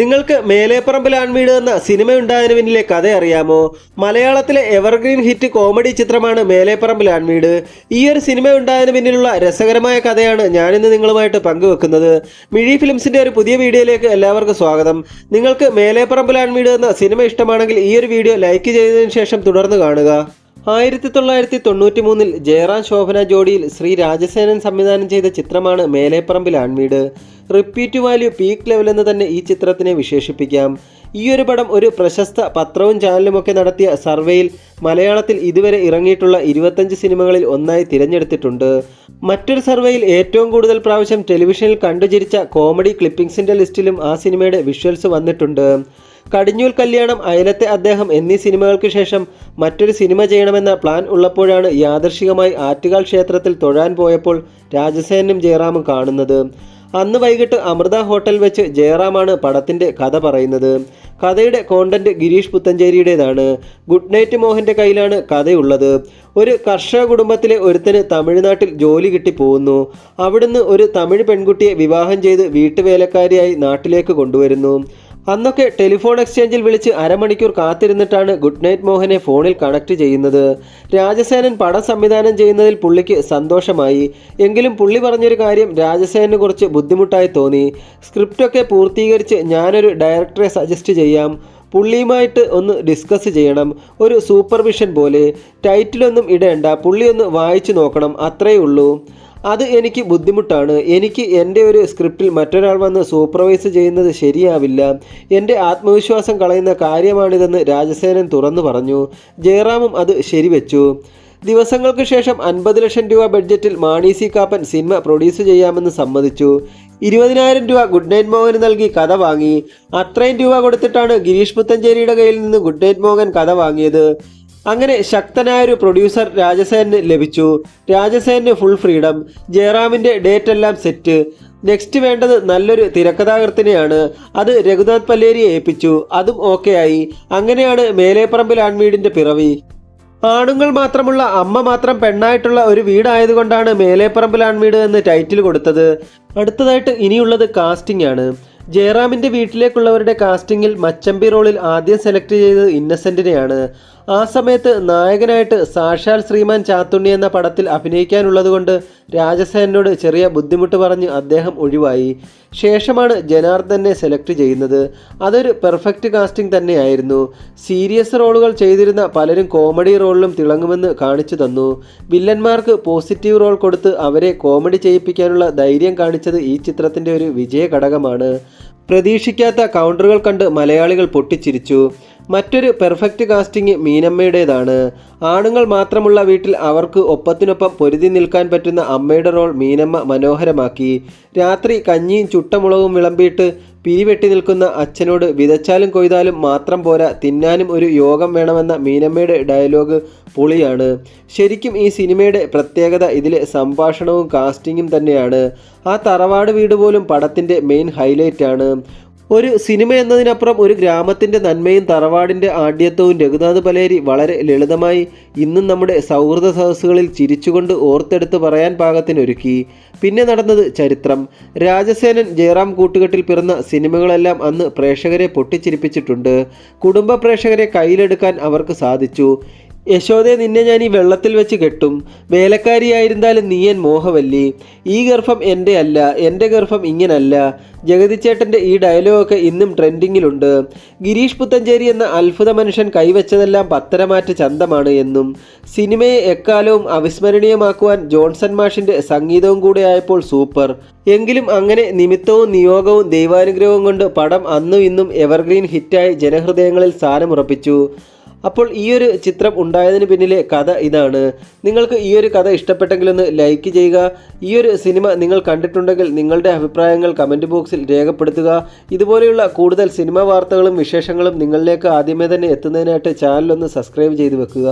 നിങ്ങൾക്ക് മേലേപ്പറമ്പിൽ ആൺവീട് എന്ന സിനിമ ഉണ്ടായതിനു പിന്നിലെ കഥ അറിയാമോ? മലയാളത്തിലെ എവർഗ്രീൻ ഹിറ്റ് കോമഡി ചിത്രമാണ് മേലേപ്പറമ്പിൽ ആൺവീട് ഈ ഒരു സിനിമ ഉണ്ടായതിനു പിന്നിലുള്ള രസകരമായ കഥയാണ് ഞാനിന്ന് നിങ്ങളുമായിട്ട് പങ്കുവെക്കുന്നത്. മിഴി ഫിലിംസിന്റെ ഒരു പുതിയ വീഡിയോയിലേക്ക് എല്ലാവർക്കും സ്വാഗതം. നിങ്ങൾക്ക് മേലേപ്പറമ്പിൽ ആൺവീട് എന്ന സിനിമ ഇഷ്ടമാണെങ്കിൽ ഈ ഒരു വീഡിയോ ലൈക്ക് ചെയ്തതിനു ശേഷം തുടർന്ന് കാണുക. ആയിരത്തി തൊള്ളായിരത്തി തൊണ്ണൂറ്റി മൂന്നിൽ ജയറാം ശോഭന ജോഡിയിൽ ശ്രീ രാജസേനൻ സംവിധാനം ചെയ്ത ചിത്രമാണ് Meleparambil Aanveedu. Repeat value peak level എന്ന് തന്നെ ഈ ചിത്രത്തിനെ വിശേഷിപ്പിക്കാം. ഈ ഒരു പടം ഒരു പ്രശസ്ത പത്രവും ചാനലുമൊക്കെ നടത്തിയ സർവേയിൽ മലയാളത്തിൽ ഇതുവരെ ഇറങ്ങിയിട്ടുള്ള ഇരുപത്തഞ്ച് സിനിമകളിൽ ഒന്നായി തിരഞ്ഞെടുത്തിട്ടുണ്ട്. മറ്റൊരു സർവേയിൽ ഏറ്റവും കൂടുതൽ പ്രാവശ്യം ടെലിവിഷനിൽ കണ്ടുചിരിച്ച കോമഡി ക്ലിപ്പിംഗ്സിന്റെ ലിസ്റ്റിലും ആ സിനിമയുടെ വിഷ്വൽസ് വന്നിട്ടുണ്ട്. കടിഞ്ഞൂൽ കല്യാണം അയലത്തെ അദ്ദേഹം എന്നീ സിനിമകൾക്ക് ശേഷം മറ്റൊരു സിനിമ ചെയ്യണമെന്ന പ്ലാൻ ഉള്ളപ്പോഴാണ് യാദർശികമായി ആറ്റുകാൽ ക്ഷേത്രത്തിൽ തൊഴാൻ പോയപ്പോൾ രാജസേനും ജയറാമും കാണുന്നത്. അന്ന് വൈകിട്ട് അമൃത ഹോട്ടൽ വെച്ച് ജയറാമാണ് പടത്തിന്റെ കഥ പറയുന്നത്. കഥയുടെ കോണ്ടന്റ് ഗിരീഷ് പുത്തഞ്ചേരിയുടേതാണ്. ഗുഡ് നൈറ്റ് മോഹന്റെ കയ്യിലാണ് കഥയുള്ളത്. ഒരു കർഷക കുടുംബത്തിലെ ഒരുത്തന് തമിഴ്നാട്ടിൽ ജോലി കിട്ടി പോകുന്നു അവിടുന്ന് ഒരു തമിഴ് പെൺകുട്ടിയെ വിവാഹം ചെയ്ത് വീട്ടുവേലക്കാരിയായി നാട്ടിലേക്ക് കൊണ്ടുവരുന്നു. അന്നൊക്കെ ടെലിഫോൺ എക്സ്ചേഞ്ചിൽ വിളിച്ച് അരമണിക്കൂർ കാത്തിരുന്നിട്ടാണ് ഗുഡ് നൈറ്റ് മോഹനെ ഫോണിൽ കണക്ട് ചെയ്യുന്നത്. രാജസേനൻ പടം സംവിധാനം ചെയ്യുന്നതിൽ പുള്ളിക്ക് സന്തോഷമായി. എങ്കിലും പുള്ളി പറഞ്ഞൊരു കാര്യം രാജസേനെ കുറച്ച് ബുദ്ധിമുട്ടായി തോന്നി. സ്ക്രിപ്റ്റൊക്കെ പൂർത്തീകരിച്ച് ഞാനൊരു ഡയറക്ടറെ സജസ്റ്റ് ചെയ്യാം. പുള്ളിയുമായിട്ട് ഒന്ന് ഡിസ്കസ് ചെയ്യണം. ഒരു സൂപ്പർവിഷൻ പോലെ. ടൈറ്റിലൊന്നും ഇടേണ്ട. പുള്ളി ഒന്ന് വായിച്ചു നോക്കണം. അത്രയേ ഉള്ളൂ. അത് എനിക്ക് ബുദ്ധിമുട്ടാണ്. എനിക്ക് എന്റെ ഒരു സ്ക്രിപ്റ്റിൽ മറ്റൊരാൾ വന്ന് സൂപ്പർവൈസ് ചെയ്യുന്നത് ശരിയാവില്ല. എന്റെ ആത്മവിശ്വാസം കളയുന്ന കാര്യമാണിതെന്ന് രാജസേനൻ തുറന്നു പറഞ്ഞു. ജയറാമും അത് ശരിവെച്ചു. ദിവസങ്ങൾക്ക് ശേഷം അൻപത് ലക്ഷം രൂപ ബഡ്ജറ്റിൽ Mani C Kappan cinema produce ചെയ്യാമെന്ന് സമ്മതിച്ചു. ഇരുപതിനായിരം രൂപ ഗുഡ് നൈറ്റ് മോഹന് നൽകി കഥ വാങ്ങി. അത്രയും രൂപ കൊടുത്തിട്ടാണ് ഗിരീഷ് പുത്തഞ്ചേരിയുടെ കയ്യിൽ നിന്ന് ഗുഡ് നൈറ്റ് മോഹൻ കഥ വാങ്ങിയത്. അങ്ങനെ ശക്തനായ ഒരു പ്രൊഡ്യൂസർ രാജസേനന് ലഭിച്ചു. രാജസേനന് ഫുൾ ഫ്രീഡം ജയറാമിന്റെ ഡേറ്റ് എല്ലാം സെറ്റ് നെക്സ്റ്റ് വേണ്ടത് നല്ലൊരു തിരക്കഥാകൃത്തിനെയാണ്. അത് രഘുനാഥ് പല്ലേരിയെ ഏൽപ്പിച്ചു. അതും ഓക്കെ ആയി. അങ്ങനെയാണ് മേലേപ്പറമ്പിൽ ആൺവീടിന്റെ പിറവി. ആണുങ്ങൾ മാത്രമുള്ള അമ്മ മാത്രം പെണ്ണായിട്ടുള്ള ഒരു വീടായതുകൊണ്ടാണ് മേലേപ്പറമ്പിൽ ആൺവീട് എന്ന് ടൈറ്റിൽ കൊടുത്തത്. അടുത്തതായിട്ട് ഇനിയുള്ളത് കാസ്റ്റിംഗ് ആണ്. ജയറാമിന്റെ വീട്ടിലേക്കുള്ളവരുടെ കാസ്റ്റിംഗിൽ മച്ചമ്പി റോളിൽ ആദ്യം സെലക്ട് ചെയ്തത് ഇന്നസെന്റിനെയാണ് ആ സമയത്ത് നായകനായിട്ട് സാക്ഷാൽ ശ്രീമാൻ ചാത്തുണ്ണി എന്ന പടത്തിൽ അഭിനയിക്കാനുള്ളതുകൊണ്ട് രാജസേനോട് ചെറിയ ബുദ്ധിമുട്ട് പറഞ്ഞ് അദ്ദേഹം ഒഴിവായി. ശേഷമാണ് ജനാർദ്ദനെ സെലക്ട് ചെയ്യുന്നത്. അതൊരു പെർഫെക്റ്റ് കാസ്റ്റിംഗ് തന്നെയായിരുന്നു. സീരിയസ് റോളുകൾ ചെയ്തിരുന്ന പലരും കോമഡി റോളിലും തിളങ്ങുമെന്ന് കാണിച്ചു തന്നു. വില്ലന്മാർക്ക് പോസിറ്റീവ് റോൾ കൊടുത്ത് അവരെ കോമഡി ചെയ്യിപ്പിക്കാനുള്ള ധൈര്യം കാണിച്ചത് ഈ ചിത്രത്തിന്റെ ഒരു വിജയ ഘടകമാണ് പ്രതീക്ഷിക്കാത്ത കൗണ്ടറുകൾ കണ്ട് മലയാളികൾ പൊട്ടിച്ചിരിച്ചു. മറ്റൊരു പെർഫെക്റ്റ് കാസ്റ്റിംഗ് മീനമ്മയുടേതാണ്. ആണുങ്ങൾ മാത്രമുള്ള വീട്ടിൽ അവർക്ക് ഒപ്പത്തിനൊപ്പം പൊരുതി നിൽക്കാൻ പറ്റുന്ന അമ്മയുടെ റോൾ മീനമ്മ മനോഹരമാക്കി. രാത്രി കഞ്ഞിയും ചുട്ടമുളകും വിളമ്പിയിട്ട് പിരിവെട്ടി നിൽക്കുന്ന അച്ഛനോട് വിതച്ചാലും കൊയ്താലും മാത്രം പോരാ തിന്നാനും ഒരു യോഗം വേണമെന്ന മീനമ്മയുടെ ഡയലോഗ് പൊളിയാണ്. ശരിക്കും ഈ സിനിമയുടെ പ്രത്യേകത ഇതിലെ സംഭാഷണവും കാസ്റ്റിങ്ങും തന്നെയാണ്. ആ തറവാട് വീട് പോലും പടത്തിന്റെ മെയിൻ ഹൈലൈറ്റ് ആണ്. ഒരു സിനിമ എന്നതിനപ്പുറം ഒരു ഗ്രാമത്തിന്റെ നന്മയും തറവാടിന്റെ ആഢ്യത്വവും രഘുനാഥ് പലേരി വളരെ ലളിതമായി ഇന്നും നമ്മുടെ സൗഹൃദ സദസ്സുകളിൽ ചിരിച്ചുകൊണ്ട് ഓർത്തെടുത്ത് പറയാൻ പാകത്തിനൊരുക്കി. പിന്നെ നടന്നത് ചരിത്രം. രാജസേനൻ ജയറാം കൂട്ടുകെട്ടിൽ പിറന്ന സിനിമകളെല്ലാം അന്ന് പ്രേക്ഷകരെ പൊട്ടിച്ചിരിപ്പിച്ചിട്ടുണ്ട്. കുടുംബ പ്രേക്ഷകരെ കയ്യിലെടുക്കാൻ അവർക്ക് സാധിച്ചു. യശോദയെ നിന്നെ ഞാൻ ഈ വെള്ളത്തിൽ വെച്ച് കെട്ടും. വേലക്കാരിയായിരുന്നാലും നീയൻ മോഹവല്ലി. ഈ ഗർഭം എന്റെ അല്ല എന്റെ ഗർഭം ഇങ്ങനല്ല. ജഗതിച്ചേട്ടന്റെ ഈ ഡയലോഗൊക്കെ ഇന്നും ട്രെൻഡിങ്ങിലുണ്ട്. ഗിരീഷ് പുത്തഞ്ചേരി എന്ന അത്ഭുത മനുഷ്യൻ കൈവച്ചതെല്ലാം പത്തരമാറ്റ ചന്തമാണ് എന്നും. സിനിമയെ എക്കാലവും അവിസ്മരണീയമാക്കുവാൻ ജോൺസൺ മാഷിന്റെ സംഗീതവും കൂടെ ആയപ്പോൾ സൂപ്പർ. എങ്കിലും അങ്ങനെ നിമിത്തവും നിയോഗവും ദൈവാനുഗ്രഹവും കൊണ്ട് പടം അന്നും ഇന്നും എവർഗ്രീൻ ഹിറ്റായി ജനഹൃദയങ്ങളിൽ സ്ഥാനമുറപ്പിച്ചു. അപ്പോൾ ഈ ഒരു ചിത്രം ഉണ്ടായതിന് പിന്നിലെ കഥ ഇതാണ്. നിങ്ങൾക്ക് ഈ ഒരു കഥ ഇഷ്ടപ്പെട്ടെങ്കിൽ ഒന്ന് ലൈക്ക് ചെയ്യുക. ഈ ഒരു സിനിമ നിങ്ങൾ കണ്ടിട്ടുണ്ടെങ്കിൽ നിങ്ങളുടെ അഭിപ്രായങ്ങൾ കമന്റ് ബോക്സിൽ രേഖപ്പെടുത്തുക. ഇതുപോലെയുള്ള കൂടുതൽ സിനിമ വാർത്തകളും വിശേഷങ്ങളും നിങ്ങളിലേക്ക് ആദ്യമേ തന്നെ എത്തുന്നതിനായിട്ട് ചാനലൊന്ന് സബ്സ്ക്രൈബ് ചെയ്ത് വെക്കുക.